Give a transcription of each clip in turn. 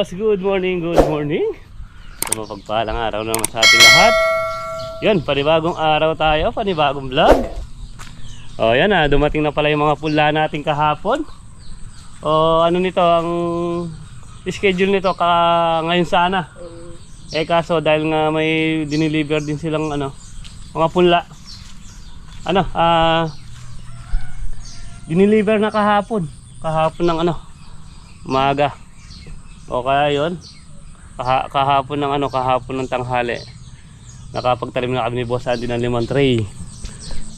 boss, good morning, good morning. So mapagpalang araw naman sa ating lahat. Yan, panibagong araw tayo, panibagong vlog. O yan na, dumating na pala yung mga pula natin kahapon. O ano nito, ang schedule nito ka ngayon sana. Eh kaso dahil nga may diniliver din silang ano, mga pula. Ano, ah diniliver na kahapon. Kahapon ng ano, umaga. O kaya yun, kaha kahapon ng ano, kahapon ng tanghali. Nakapagtalim na kami ni Boss Andy ng limang tray.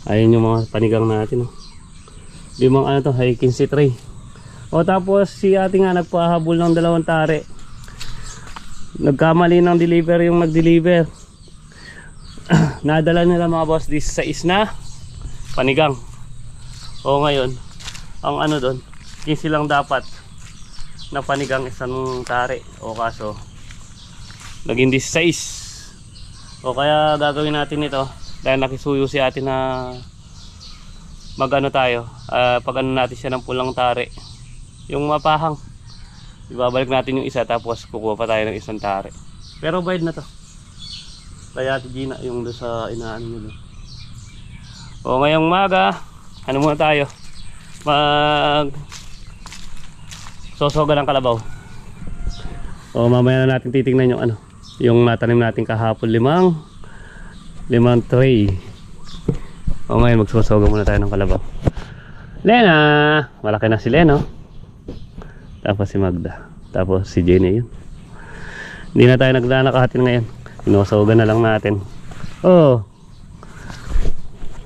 Ayun yung mga panigang natin. Oh. Limang ano to, hiking si tray. O tapos si ate nga nagpahabol ng dalawang tare. Nagkamali ng deliver yung nag-deliver. Nadala nila mga boss this sa isna panigang. O ngayon, ang ano doon, 15 lang dapat na panigang isang tare. O kaso, naging 16. O kaya gagawin natin ito dahil nakisuyo si ate na magano tayo, ah, pag ano natin siya ng pulang tare. Yung mapahang. Ibabalik natin yung isa tapos kukuha pa tayo ng isang tare. Pero bayad na to. Kaya ate Gina yung doon sa inaano nyo. O ngayong maga, ano muna tayo? Mag sosoga ng kalabaw. O mamaya na natin titingnan yung ano, yung natanim natin kahapon limang limang tray. O ngayon magsosoga muna tayo ng kalabaw. Lena! Malaki na si Leno. Tapos si Magda. Tapos si Jenny yun. Hindi na tayo naglalakatin ngayon. Sinusoga na lang natin. Oh.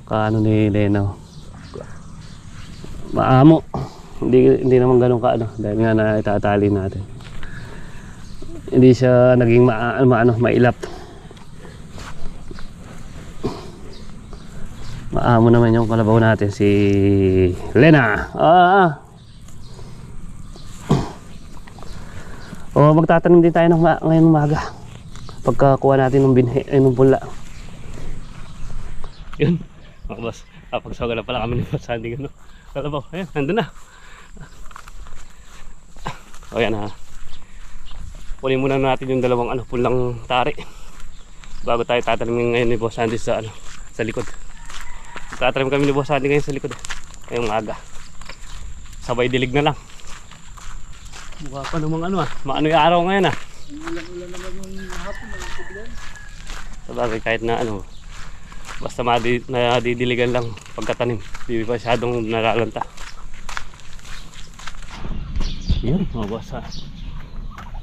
Kaano ni Leno. Maamo. Hindi, hindi naman ganun ka ano. Dahil nga na itatali natin. Hindi siya naging ma, maano, mailap. Maamo naman yung kalabaw natin si Lena. Ah. O magtatanim din tayo ng ma- ngayon umaga. Pagkakuha natin ng binhi, ay ng pula. Yun. Mga boss, kapagsaga na pala kami ni Boss Sandy. Ano? Kalabaw, ayun, nandun na. O yan ha. Kunin muna natin yung dalawang ano, pulang tari. Bago tayo tatanimin ngayon ni Boss Sandy sa ano, sa likod. Tatanim kami ni Boss Sandy ngayon sa likod. Ngayong aga. Sabay dilig na lang. Mukha pa namang ano ah. Maano yung araw ngayon ah. Ulan-ulan naman yung hapon ng tubig. Sabagay kahit na ano. Basta madi, nadidiligan lang pagkatanim. Hindi masyadong nalalanta. Yun, mga boss ha.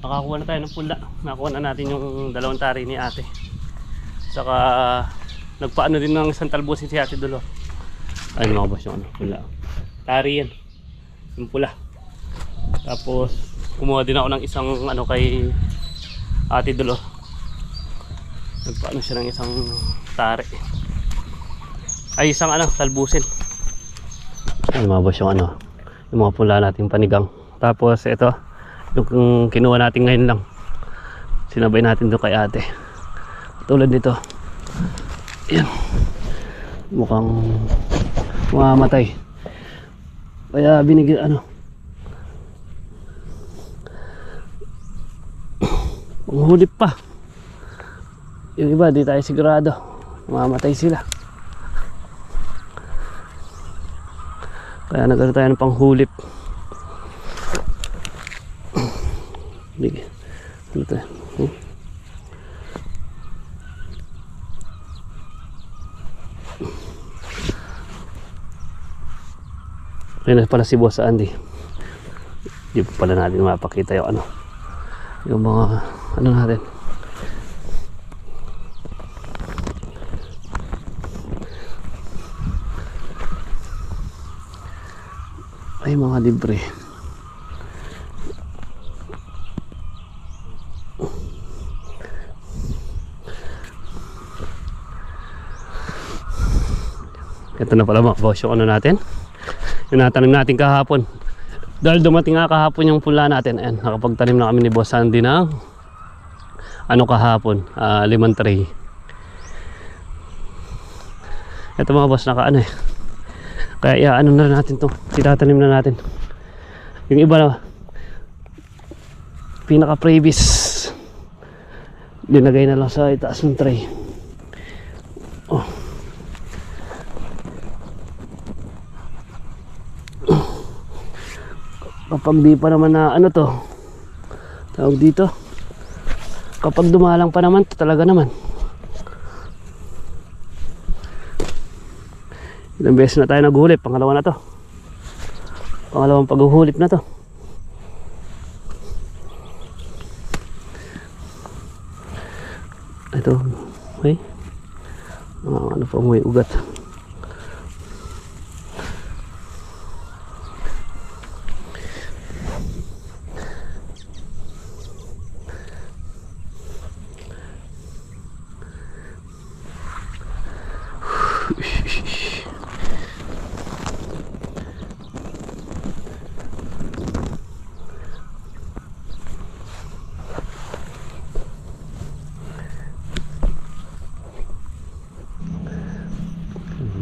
Nakakuha na tayo ng pula. Nakuha na natin yung dalawang tari ni ate. Saka nagpaano din ng isang talbusin si ate Dolo. Ayun mga boss yung ano, pula. Tari yan. Yung pula. Tapos kumuha din ako ng isang ano kay ate Dolo. Nagpaano siya ng isang tari. Ay isang ano, talbusin. Ayun mga boss yung ano, yung mga pula nating panigang. Tapos ito, yung kinuha natin ngayon lang. Sinabay natin doon kay ate. Tulad nito. Yan. Mukhang mamamatay. Kaya binigyan ano. Manghulip pa. Yung iba, di tayo sigurado. Mamamatay sila. Kaya nagkaroon tayo ng panghulip. Big. Ano to? Hmm? Ayun na pala si Boss Andy. Hindi pa pala natin mapakita yung ano. Yung mga ano natin. Ay mga libre. Ito na pala mga boss yung ano natin. Yung natanim natin kahapon. Dahil dumating nga kahapon yung pula natin. Ayan, nakapagtanim na kami ni Boss Sandy ng ano kahapon, ah, limang tray. Ito mga boss, naka ano eh. Kaya ano na natin to. Itatanim na natin. Yung iba na pinaka previous linagay na lang sa itaas ng tray kapag di pa naman na ano to? Tawag dito? Kapag dumalang pa naman to talaga naman. Ilang beses na tayo naghulip pangalawa na to. Pangalawang paghuhulip na to. Ito ay ah, ano pa may ugat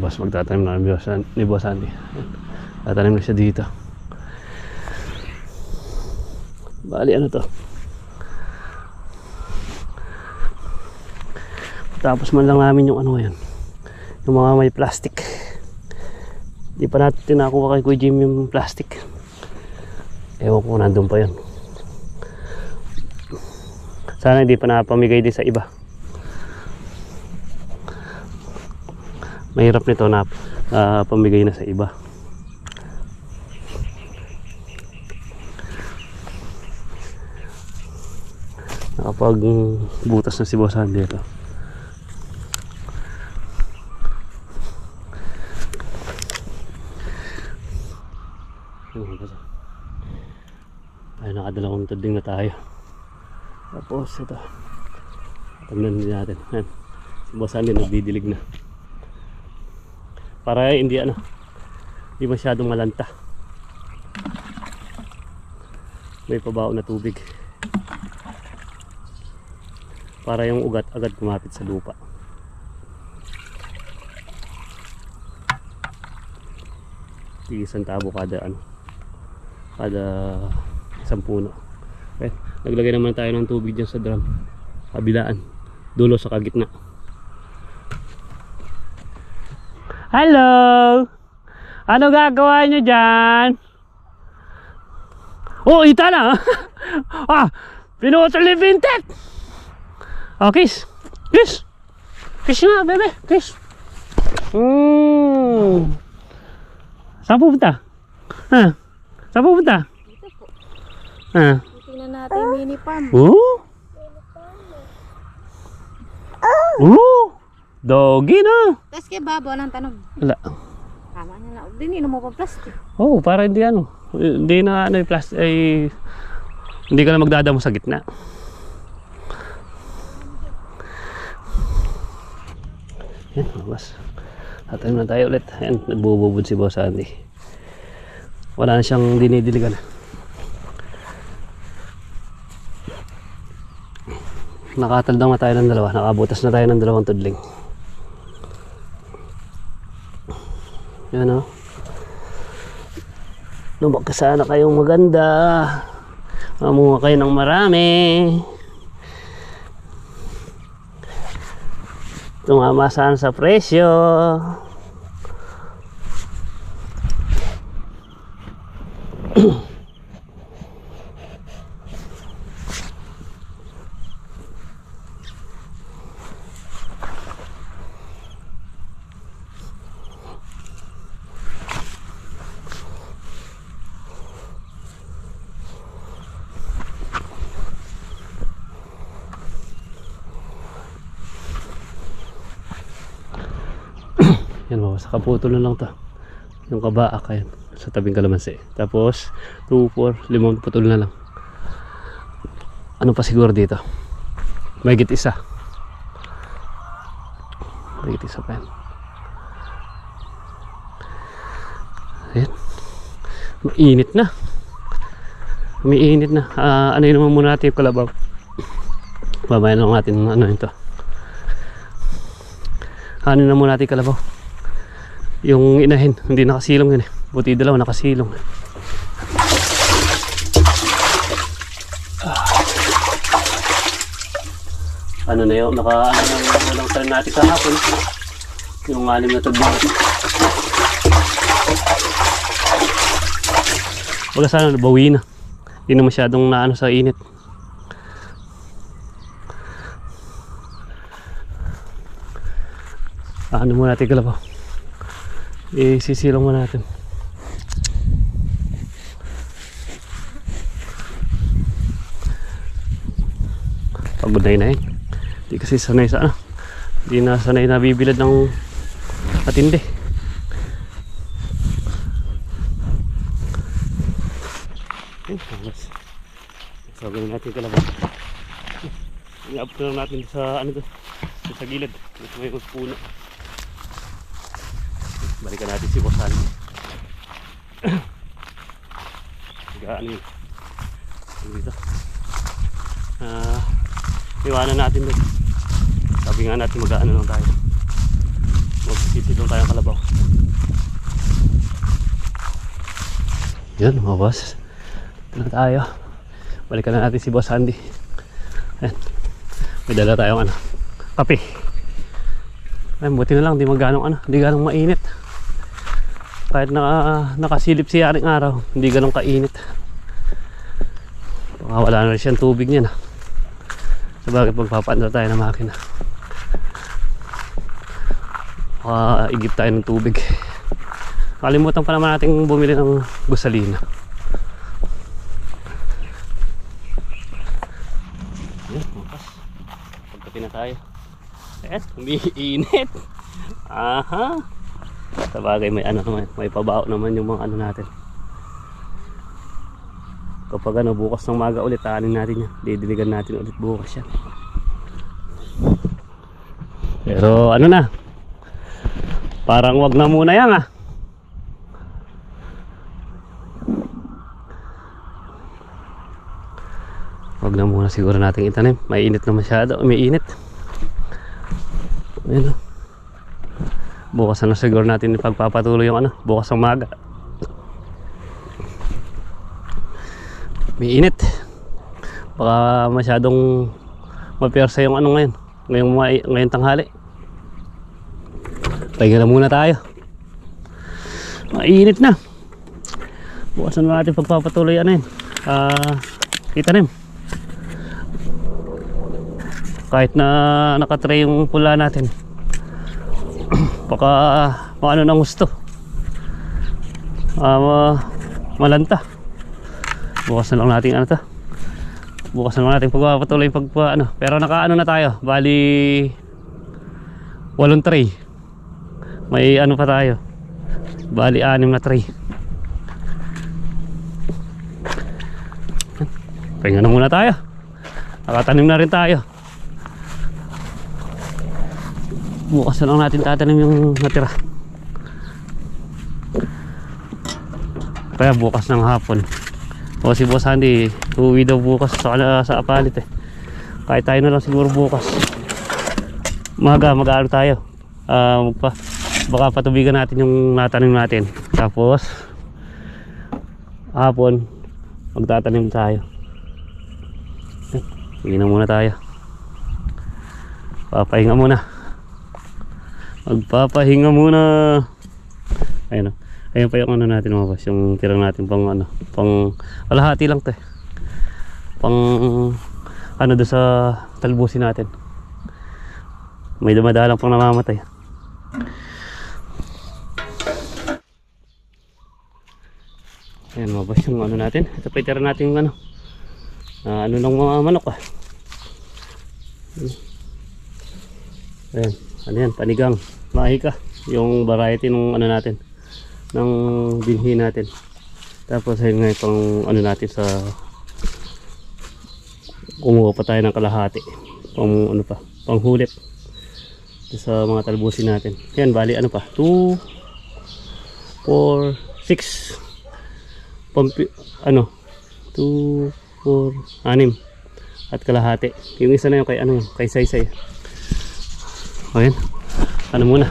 Boss, magtatanim na ni Boss, Andy. Tatanim na siya dito. Bali, ano to? Tapos man lang namin yung ano ngayon. Yung mga may plastic. Di pa natin tinakuha kay Kuya Jim yung plastic. Ewan ko nandun pa yun. Sana hindi pa napamigay din sa iba. mahirap nito na ah, pamigay na sa iba nakapag butas na si Boss Andy ito Ayun, basta. ay nakadalawang tudling na tayo tapos ito. Tignan din natin. Ayan. si Boss nagdidilig na. Para hindi ano hindi masyadong malanta. May pabaon na tubig. Para yung ugat agad kumapit sa lupa. Isang tabo kada ano kada isang puno. Okay. Naglagay naman tayo ng tubig dyan sa drum kabilaan dulo sa kagitna Hello! Ano gagawa nyo dyan? Oh, ita na! ah! Pinutol ni Vinted! Oh, kiss! Kiss! Kiss nga, bebe! Kiss! Mm. Saan pupunta? Ha? Saan pupunta? Ha? Tingnan natin yung mini farm. Oh? Oh? Doggy na! Tapos kay Babo, anong tanong? Wala. Tama na lang. Hindi, inom mo pa plastic. Oo, oh, para hindi ano. Hindi na ano yung plastic ay hindi ka na magdadamo sa gitna. Yan, boss. Tatanim na tayo ulit. Yan, nagbububod si Boss Andy. Wala na siyang dinidiligan. Nakataldang na tayo ng dalawa. Nakabutas na tayo ng dalawang tudling. Yan o. Lumag ka sana kayong maganda. Mamunga kayo ng marami. Tumama sana sa presyo. Yan mo, sa kaputol na lang to. Yung kabaak ayan, sa tabing kalamansi. Tapos, 2, 4, limang putol na lang. Ano pa siguro dito? May git isa. May git isa pa yan. Ayan. Mainit na. Umiinit na. Ah, ano yun naman muna natin yung kalabaw. Babayan lang natin ano ito. Ano na muna natin kalabaw. Yung inahin, hindi nakasilong yun eh. Buti dalawa nakasilong. Ah. ano na yun, naka ano na walang tanim natin kahapon. Yung anim na tagbuhan. Baga sana nabawi na. Hindi na masyadong naano sa init. Ano muna natin kalabaw. Isisilong mo natin. Pagod na yun yun. Hindi kasi sanay sa ano. Hindi na sanay na bibilad ng tapos. So, gawin natin kalabaw. I-up na natin sa ano to. Sa gilid. May puno. Balikan natin si Boss Andy. Higaan yun. Dito? Ah, iwanan natin doon. Sabi nga natin mag-ano lang tayo. Magsisilong tayong kalabaw. Yan mga boss. Ito na tayo. Balikan na natin si Boss Andy. Ayan. May dala tayong ano. Kape. Ayun, buti na lang, di maganong ano, di ganong mainit. Kahit naka, nakasilip si Yaring araw, hindi ganong kainit. Baka wala na rin siyang tubig niya na. Sabagay pagpapaanda tayo ng makina. Baka igip tayo ng tubig. Kalimutan pa naman natin bumili ng gusalina. Pagkapi na tayo. Ayan, umiinit. Aha. Sa bagay may ano naman, may pabao naman yung mga ano natin. Kapag ano, bukas ng maga ulit, aanin natin yan. Didiligan natin ulit bukas yan. Pero ano na, parang wag na muna yan ah. Wag na muna siguro natin itanim. May init na masyado. May init. Ayun. oh. Bukas na siguro natin ipagpapatuloy yung ano. Bukas ng maga. May init. Baka masyadong mapiyarsa yung ano ngayon. Ngayong, ngayong tanghali. Pahinga na muna tayo. Mainit na. Bukas na natin pagpapatuloy ano yun. Ah, itanim kahit na nakatray yung pula natin baka kung ano nang gusto ma- malanta. Bukas na lang natin ano to? Bukas na lang natin pagpapatuloy pagpa ano. Pero nakaano na tayo bali walong tray. May ano pa tayo bali anim na tray. Pahinga na muna tayo. Nakatanim na rin tayo bukas na lang natin tatanim yung natira. Kaya bukas ng hapon. O si Boss Andy uwi daw bukas sa, sa apalit eh. Kahit tayo na lang siguro bukas. Maga mag-aaral tayo. Ah, magpa, baka patubigan natin yung natanim natin. Tapos hapon magtatanim tayo. Uwi na muna tayo. Papahinga muna magpapahinga muna. Ayun o ayun pa yung ano natin mga boss yung tira natin pang ano pang alahati lang to eh pang ano do sa talbusin natin. May dumadalang pang namamatay. Ayun mga boss yung ano natin. Ito pa itira natin yung ano ah, ano ng mga manok ah. Ayun ano yan? Panigang. Mahika yung variety ng ano natin. Ng binhi natin. Tapos ayun nga pang ano natin sa kumuha pa tayo ng kalahati. Pang ano pa? Pang hulit sa mga talbusin natin. Yan bali ano pa? 2 4 6 pampi ano? 2 4 6 at kalahati. Yung isa na yung kay ano yun? Kay saysay Ayan. Ano muna?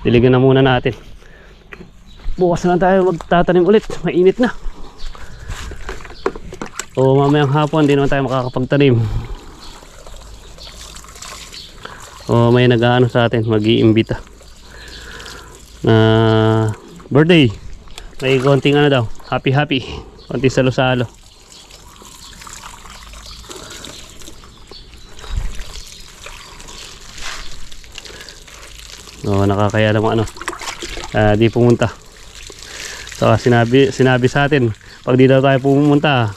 Diligan na muna natin. Bukas na tayo magtatanim ulit. Mainit na. O mamayang hapon, hindi naman tayo makakapagtanim. O may nag-ano sa atin, mag-iimbita. Na birthday. May konting ano daw, happy happy. Konting salo-salo. O nakakaya naman ano. ah, di pumunta. So sinabi sinabi sa atin, pag di daw tayo pumunta,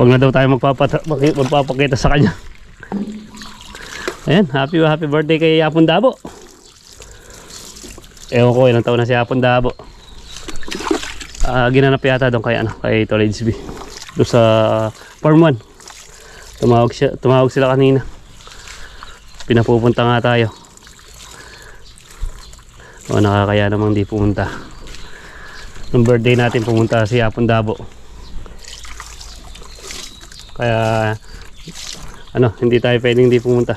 wag na daw tayo magpapakita sa kanya. Ayan, happy happy birthday kay Apon Dabo. Ewan ko ilang taon na si Apon Dabo. Ah, ginanap yata doon kay ano, kay Tolage B. Doon sa Farm 1. Tumawag siya, tumawag sila kanina. Pinapupunta nga tayo. O nakakaya namang di pumunta. Nung birthday natin pumunta si Apon Dabo. Kaya ano, hindi tayo pwedeng di pumunta.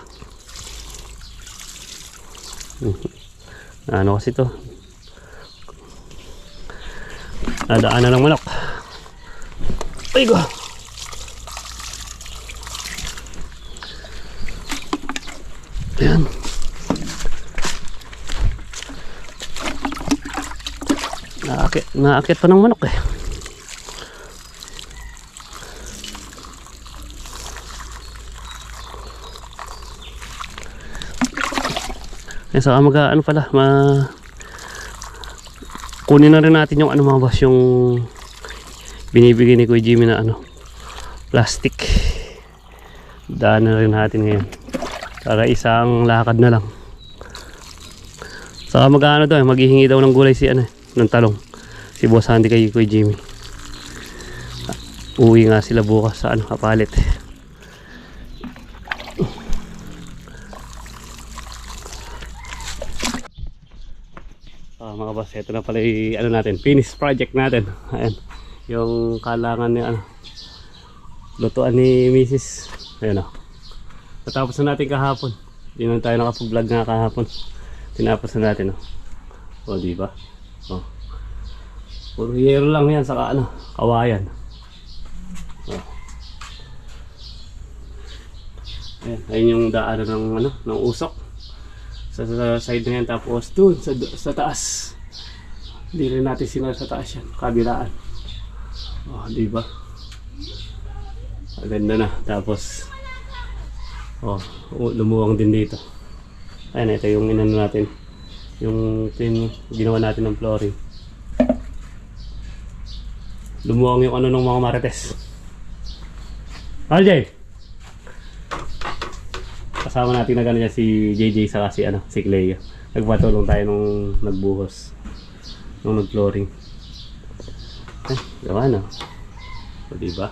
Hmm. Ano kasi to? Nadaanan ng manok. Ay ko. Ayan. Naakit, naakit pa ng manok eh. Eh, saka mag ano pala, ma kunin na rin natin yung ano mga boss, yung binibigay ni Kuya Jimmy na ano, plastic. Daan na rin natin ngayon. Para isang lakad na lang. Saka mag ano daw, eh, maghihingi daw ng gulay si ano, eh, ng talong. Si Boss Andy kay Kuya Jimmy. Ah, Uwi nga sila bukas sa ano, kapalit. Ah, mga boss, ito na pala yung ano natin, finish project natin. Ayan, yung kalangan ni ano, lutuan ni Mrs. Ayan o. Natapos na natin kahapon. Hindi na tayo nakapag-vlog nga kahapon. Tinapos na natin o. O, di ba? O. Puro yero lang yan saka ano, kawayan. O. Ayan, ayun yung daanan ng ano, ng usok. Sa, sa side na yan tapos dun sa, sa taas. Hindi rin natin sinara sa taas yan kabilaan. Oh di ba? Maganda na tapos oh u- lumuwang din dito. Ayun ito yung inano natin yung tin ginawa natin ng flooring lumuwang yung ano ng mga marites RJ kasama natin na gano'n si JJ sa si ano si Cleo nagpatulong tayo nung nagbuhos. Nung nag-flooring. Eh gawa na. O diba?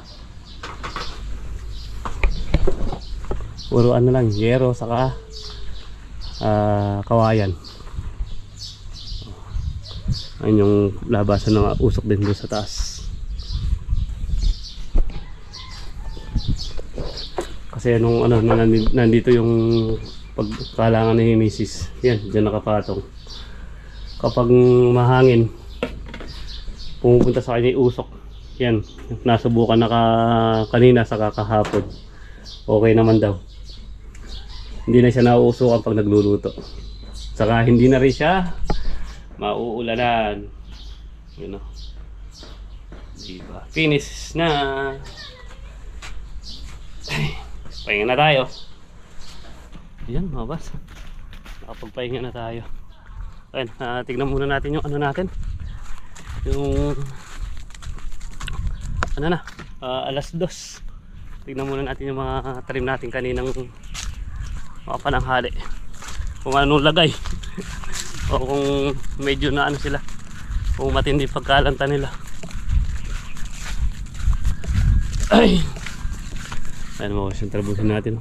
Puro ano lang yero saka ah, kawayan. Ayun yung labasan ng usok din doon sa taas Kasi nung ano, nung nandi- nandito yung pagkalangan ni Mrs. Yan, dyan nakapatong. Kapag mahangin, pumupunta sa kanya yung usok. Yan, nasubukan na ka, kanina sa kakahapon. Okay naman daw. Hindi na siya nauusukan pag nagluluto. Saka hindi na rin siya mauulanan. Yun o. Diba? Finish na. Ay. Pahinga na tayo. Ayan mga boss. Nakapagpahinga na tayo. Ayan, ah, tignan muna natin yung ano natin. Yung ano na, ah, alas dos. Tignan muna natin yung mga trim natin kaninang mga pananghali. Kung anong lagay. o kung medyo na ano sila. Kung matindi pagkalanta nila. Ay! Ayan mo, yung trabusin natin.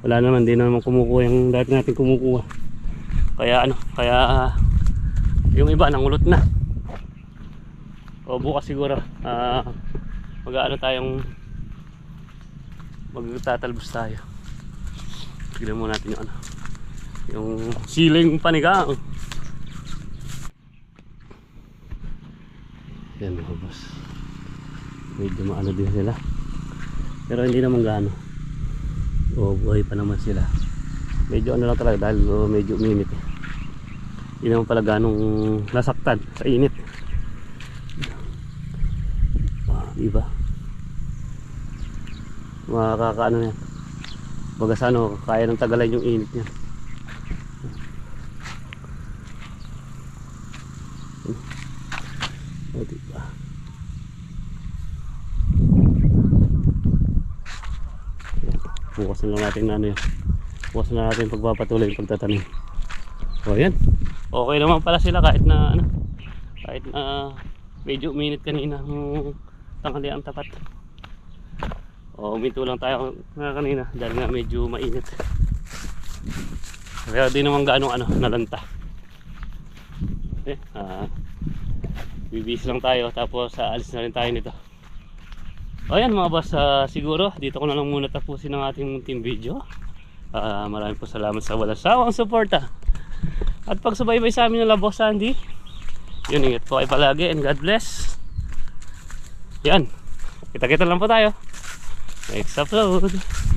Wala naman, di naman kumukuha yung dati natin kumukuha. Kaya ano, kaya yung iba nangulot na. O bukas siguro, ah mag-ano tayong magtatalbos tayo. Tignan mo natin yung ano, yung siling panigang. Yan mga boss. Medyo maano din sila. Pero hindi naman gaano. O buhay pa naman sila. medyo ano lang talaga dahil uh, medyo uminit eh. Naman pala ganong nasaktan sa init. Ah, Diba? Makakaano yan. Baga sa ano, kaya ng tagalan yung init niya. O, diba? Bukas na lang natin na ano yun. Bukas na natin pagpapatuloy yung pagtatanim. O yan. Okay naman pala sila kahit na ano. Kahit na medyo uminit kanina yung tanghali ang tapat. O uminto lang tayo nga kanina dahil nga medyo mainit. Kaya di naman gaano ano, nalanta. Eh, ah, bibis lang tayo tapos aalis na rin tayo nito. O yan mga boss, ah, siguro dito ko na lang muna tapusin ang ating team video. Ah, maraming po salamat sa walang sawang suporta. At pagsubaybay sa amin ng Boss Sandy. Yun, ingat po kayo palagi and God bless. Yan. Kita-kita lang po tayo. Next upload.